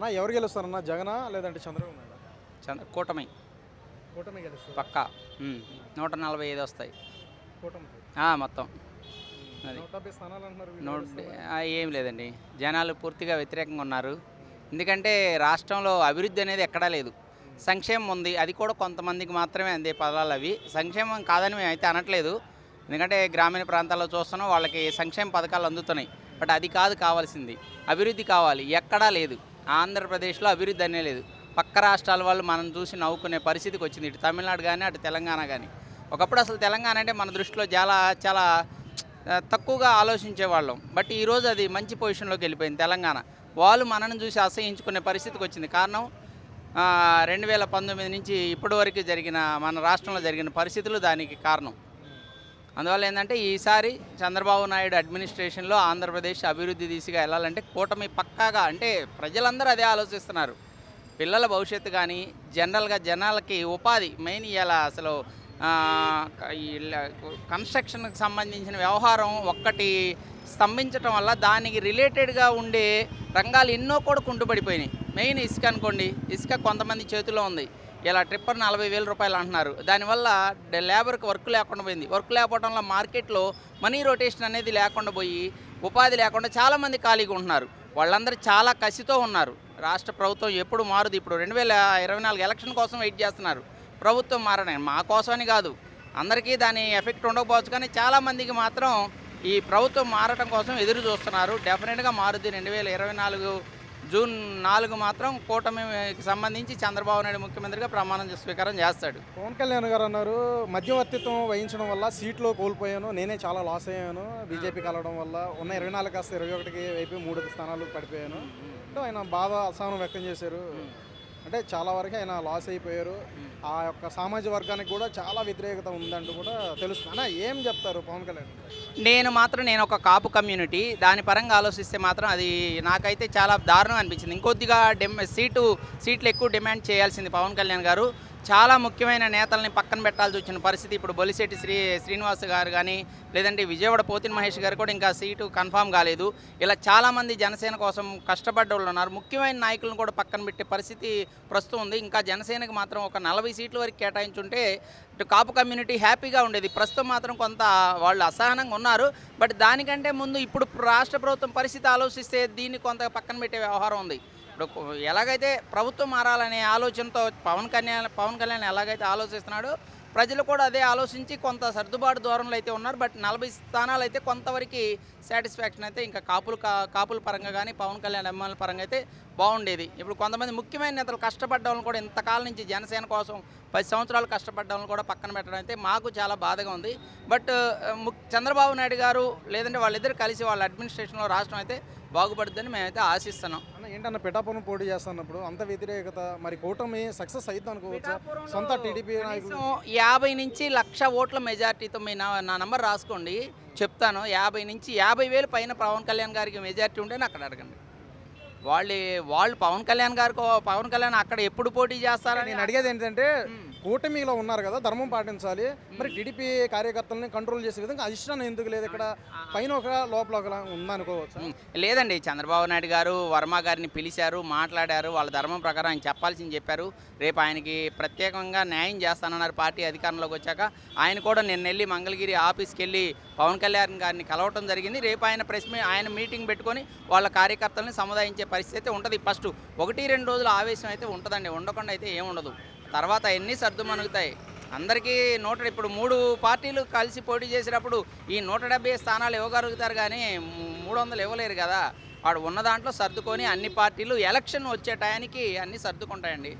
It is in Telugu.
నా ఎవరు గెలుస్తారన్న జగనా లేదంటే చంద్రబాబు నాయుడు? చంద్ర కూటమి. కూటమి గెలుస్తారు పక్కా. ఉమ్. నూట నలభై ఐదు వస్తాయి. కూటమి. ఆ, మొత్తం. అది. నూట డెబ్బై స్థానాలు అంటున్నారు వీళ్ళు నూట గెలుస్తారా? ఆ, ఏం లేదండి. జనాలు పూర్తిగా వ్యతిరేకంగా ఉన్నారు. ఎందుకంటే రాష్ట్రంలో అభివృద్ధి అనేది ఎక్కడా లేదు. సంక్షేమం ఉంది. అది కూడా కొంతమందికి మాత్రమే అందే పదాలు అవి. సంక్షేమం కాదని మేము అయితే అనట్లేదు. ఎందుకంటే గ్రామీణ ప్రాంతాల్లో చూస్తున్నాం వాళ్ళకి సంక్షేమ పథకాలు అందుతున్నాయి. బట్ అది కాదు కావాల్సింది. అభివృద్ధి కావాలి. ఎక్కడా లేదు. ఆంధ్రప్రదేశ్లో అభివృద్ధి అనే లేదు. పక్క రాష్ట్రాల వాళ్ళు మనం చూసి నవ్వుకునే పరిస్థితికి వచ్చింది. ఇటు తమిళనాడు కానీ అటు తెలంగాణ కానీ ఒకప్పుడు అసలు తెలంగాణ అంటే మన దృష్టిలో చాలా చాలా తక్కువగా ఆలోచించేవాళ్ళం. బట్ ఈరోజు అది మంచి పొజిషన్లోకి వెళ్ళిపోయింది తెలంగాణ. వాళ్ళు మనను చూసి అసహించుకునే పరిస్థితికి వచ్చింది. కారణం రెండు వేల పంతొమ్మిది నుంచి ఇప్పటి వరకు జరిగిన మన రాష్ట్రంలో జరిగిన పరిస్థితులు దానికి కారణం. అందువల్ల ఏంటంటే ఈసారి చంద్రబాబు నాయుడు అడ్మినిస్ట్రేషన్లో ఆంధ్రప్రదేశ్ అభివృద్ధి దిశగా వెళ్ళాలంటే కూటమి పక్కాగా అంటే ప్రజలందరూ అదే ఆలోచిస్తున్నారు. పిల్లల భవిష్యత్తు కానీ జనరల్గా జనాలకి ఉపాధి మెయిన్ ఇలా అసలు కన్స్ట్రక్షన్కి సంబంధించిన వ్యవహారం ఒక్కటి స్తంభించటం వల్ల దానికి రిలేటెడ్గా ఉండే రంగాలు ఎన్నో కూడా కుంటుపడిపోయినాయి. మెయిన్ ఇసుక అనుకోండి ఇసుక కొంతమంది చేతిలో ఉంది. ఇలా ట్రిప్పర్ నలభై వేల రూపాయలు అంటున్నారు. దానివల్ల లేబర్కి వర్క్ లేకుండా పోయింది. వర్క్ లేకపోవడంలో మార్కెట్లో మనీ రొటేషన్ అనేది లేకుండా పోయి ఉపాధి లేకుండా చాలామంది ఖాళీగా ఉంటున్నారు. వాళ్ళందరూ చాలా కసితో ఉన్నారు. రాష్ట్ర ప్రభుత్వం ఎప్పుడు మారుది. ఇప్పుడు రెండు వేల ఇరవై నాలుగు ఎలక్షన్ కోసం వెయిట్ చేస్తున్నారు. ప్రభుత్వం మారడం మా కోసమని కాదు. అందరికీ దాని ఎఫెక్ట్ ఉండకపోవచ్చు కానీ చాలామందికి మాత్రం ఈ ప్రభుత్వం మారటం కోసం ఎదురు చూస్తున్నారు. డెఫినెట్గా మారుద్ది రెండు వేల ఇరవై నాలుగు జూన్ నాలుగు మాత్రం కూటమికి సంబంధించి చంద్రబాబు నాయుడు ముఖ్యమంత్రిగా ప్రమాణం స్వీకారం చేస్తాడు. పవన్ కళ్యాణ్ గారు అన్నారు మధ్యవర్తిత్వం వహించడం వల్ల సీట్లో కోల్పోయాను నేనే చాలా లాస్ అయ్యాను బీజేపీ కలవడం వల్ల ఉన్న ఇరవై నాలుగు కాస్త ఇరవై ఒకటికి వైపు మూడు స్థానాలు పడిపోయాను. అంటే ఆయన బాధ అసహనం వ్యక్తం చేశారు. అంటే చాలా వరకు ఆయన లాస్ అయిపోయారు. ఆ యొక్క సామాజిక వర్గానికి కూడా చాలా వ్యతిరేకత ఉందంటూ కూడా తెలుస్తుంది. అన్న ఏం చెప్తారు పవన్ కళ్యాణ్? నేను మాత్రం నేను ఒక కాపు కమ్యూనిటీ. దాని పరంగా ఆలోచిస్తే మాత్రం అది నాకైతే చాలా దారుణం అనిపించింది. ఇంకొద్దిగా డిమ్ సీటు సీట్లు ఎక్కువ డిమాండ్ చేయాల్సింది పవన్ కళ్యాణ్ గారు. చాలా ముఖ్యమైన నేతల్ని పక్కన పెట్టాల్సి వచ్చిన పరిస్థితి. ఇప్పుడు బొలిశెట్టి శ్రీ శ్రీనివాస్ గారు కానీ లేదంటే విజయవాడ పోతిన మహేష్ గారు కూడా ఇంకా సీటు కన్ఫామ్ కాలేదు. ఇలా చాలామంది జనసేన కోసం కష్టపడ్డ వాళ్ళు ఉన్నారు. ముఖ్యమైన నాయకులను కూడా పక్కన పెట్టే పరిస్థితి ప్రస్తుతం ఉంది. ఇంకా జనసేనకి మాత్రం ఒక నలభై సీట్ల వరకు కేటాయించుంటే ఇటు కాపు కమ్యూనిటీ హ్యాపీగా ఉండేది. ప్రస్తుతం మాత్రం కొంత వాళ్ళు అసహనంగా ఉన్నారు. బట్ దానికంటే ముందు ఇప్పుడు రాష్ట్ర ప్రభుత్వం పరిస్థితి ఆలోచిస్తే దీన్ని కొంత పక్కన పెట్టే వ్యవహారం ఉంది. ఇప్పుడు ఎలాగైతే ప్రభుత్వం మారాలనే ఆలోచనతో పవన్ కళ్యాణ్ పవన్ కళ్యాణ్ ఎలాగైతే ఆలోచిస్తున్నాడో ప్రజలు కూడా అదే ఆలోచించి కొంత సర్దుబాటు దూరంలో అయితే ఉన్నారు. బట్ నలభై స్థానాలు అయితే కొంతవరకు సాటిస్ఫాక్షన్ అయితే ఇంకా కాపులు కాపుల పరంగా కానీ పవన్ కళ్యాణ్ అభిమానుల పరంగా అయితే బాగుండేది. ఇప్పుడు కొంతమంది ముఖ్యమైన నేతలు కష్టపడ్డ కూడా ఇంతకాలం నుంచి జనసేన కోసం పది సంవత్సరాలు కష్టపడ్డం కూడా పక్కన పెట్టడం అయితే మాకు చాలా బాధగా ఉంది. బట్ ము- చంద్రబాబు నాయుడు గారు లేదంటే వాళ్ళిద్దరు కలిసి వాళ్ళ అడ్మినిస్ట్రేషన్లో రాష్ట్రం అయితే బాగుపడుతుందని మేమైతే ఆశిస్తున్నాం. అన్న ఏంటన్న పిఠాపురం పోటీ చేస్తున్నప్పుడు అంత వ్యతిరేకత మరి కూటమి సక్సెస్ అవుతుంది అనుకోవచ్చా? సొంత టీడీపీ నాయకులు. యాభై నుంచి లక్ష ఓట్ల మెజార్టీతో మీ నా నా నంబర్ రాసుకోండి. చెప్తాను యాభై నుంచి యాభై వేలు పైన పవన్ కళ్యాణ్ గారికి మెజార్టీ ఉంటే అక్కడ అడగండి. వాళ్ళు వాళ్ళు పవన్ కళ్యాణ్ గారికి పవన్ కళ్యాణ్ అక్కడ ఎప్పుడు పోటీ చేస్తారని నేను అడిగేది ఏంటంటే కూటమిలో ఉన్నారు కదా ధర్మం పాటించాలి. మరి టీడీపీ కార్యకర్తల్ని కంట్రోల్ చేసే విధంగా అధిష్టానం ఎందుకు లేదు? ఇక్కడ పైన ఒక లోపల ఒక ఉందనుకోవచ్చు లేదండి చంద్రబాబు నాయుడు గారు వర్మ గారిని పిలిచారు మాట్లాడారు వాళ్ళ ధర్మం ప్రకారం ఆయన చెప్పాల్సింది చెప్పారు. రేపు ఆయనకి ప్రత్యేకంగా న్యాయం చేస్తానన్నారు పార్టీ అధికారంలోకి వచ్చాక. ఆయన కూడా నిన్న వెళ్ళి మంగళగిరి ఆఫీస్కి వెళ్ళి పవన్ కళ్యాణ్ గారిని కలవటం జరిగింది. రేపు ఆయన ప్రెస్ మీ ఆయన మీటింగ్ పెట్టుకొని వాళ్ళ కార్యకర్తల్ని సముదాయించే పరిస్థితి అయితే ఉంటుంది. ఫస్ట్ ఒకటి రెండు రోజుల ఆవేశం అయితే ఉంటుందండి. ఉండకుండా అయితే ఏముండదు తర్వాత ఎన్ని సర్దుమణుగుతాయి అందరికీ నూట ఇప్పుడు మూడు పార్టీలు కలిసి పోటీ చేసినప్పుడు ఈ నూట డెబ్బై స్థానాలు ఇవ్వగలుగుతారు కానీ మూడు వందలు ఇవ్వలేరు కదా. వాడు ఉన్న దాంట్లో సర్దుకొని అన్ని పార్టీలు ఎలక్షన్ వచ్చే టయానికి అన్నీ సర్దుకుంటాయండి.